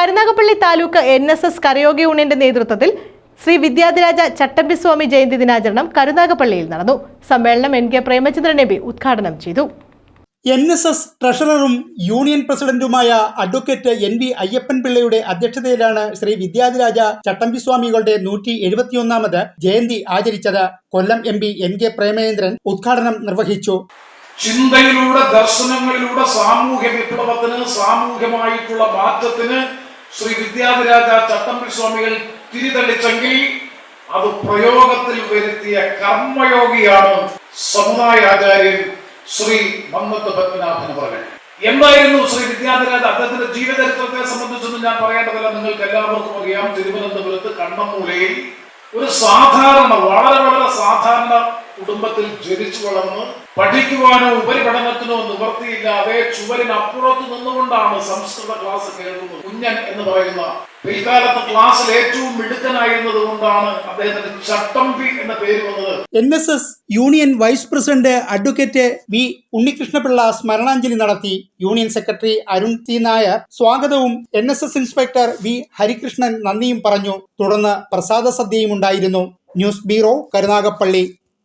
Karunagappally taluk N S S കരയോഗ യൂണിയന്റെ നേതൃത്വത്തിൽ ശ്രീ വിദ്യാധിരാജ ചട്ടമ്പിസ്വാമി ജയന്തി ദിനാചരണം കരുനാഗപ്പള്ളിയിൽ നടന്നു. സമ്മേളനം N K Premachandran M P ഉദ്ഘാടനം ചെയ്തു. എൻ എസ് എസ് ട്രഷററും യൂണിയൻ പ്രസിഡന്റുമായ അഡ്വക്കേറ്റ് എൻ വി അയ്യപ്പൻ പിള്ളയുടെ അധ്യക്ഷതയിലാണ് ശ്രീ വിദ്യാധിരാജ ചട്ടമ്പിസ്വാമികളുടെ നൂറ്റി എഴുപത്തിയൊന്നാമത് ജയന്തി ആചരിച്ചത്. Kollam M P N K Premendran ഉദ്ഘാടനം നിർവഹിച്ചു. ചിന്തയിലൂടെ ദർശനങ്ങളിലൂടെ സാമൂഹ്യ വിപ്ലവത്തിന് സാമൂഹ്യമായിട്ടുള്ള മാറ്റത്തിന് ശ്രീ വിദ്യാധിരാജ ചട്ടമ്പി സ്വാമികൾ തിരിതെളിച്ചെങ്കിൽ അത് പ്രയോഗത്തിൽ വരുത്തിയ കർമ്മയോഗിയാണ് സമുദായ ആചാര്യൻ ശ്രീ മന്നത്ത് പത്മനാഭൻ പറഞ്ഞു എന്തായിരുന്നു ശ്രീ വിദ്യാധിരാജ അദ്ദേഹത്തിന്റെ ജീവചരിത്രത്തെ സംബന്ധിച്ചൊന്നും ഞാൻ പറയേണ്ടതല്ല. നിങ്ങൾക്ക് എല്ലാവർക്കും അറിയാം തിരുവനന്തപുരത്ത് കണ്ണമൂലയിൽ ഒരു സാധാരണ വളരെ വളരെ സാധാരണ കുടുംബത്തിൽ ജനിച്ചു വളർന്ന് പഠിക്കുവാനോ ഉപരിപഠനത്തിനോ നിവർത്തിയില്ലാതെ ചുവരിനപ്പുറത്ത് നിന്നുകൊണ്ടാണ് സംസ്കൃത ക്ലാസ് കേൾക്കുന്നത്. കുഞ്ഞൻ എന്ന് പറയുന്ന പിൽക്കാലത്ത് ക്ലാസ്സിൽ ഏറ്റവും മിടുക്കനായിരുന്നത് കൊണ്ടാണ് അദ്ദേഹത്തിന് ചട്ടമ്പി എന്ന പേര് വന്നത്. N S S union vice president advocate V Unnikrishna Pillai സ്മരണാഞ്ജലി നടത്തി. Union secretary Arun T Nair സ്വാഗതവും N S S inspector V Harikrishnan നന്ദിയും പറഞ്ഞു. തുടർന്ന് പ്രസാദ സദ്യയും ഉണ്ടായിരുന്നു. News bureau Karunagappally.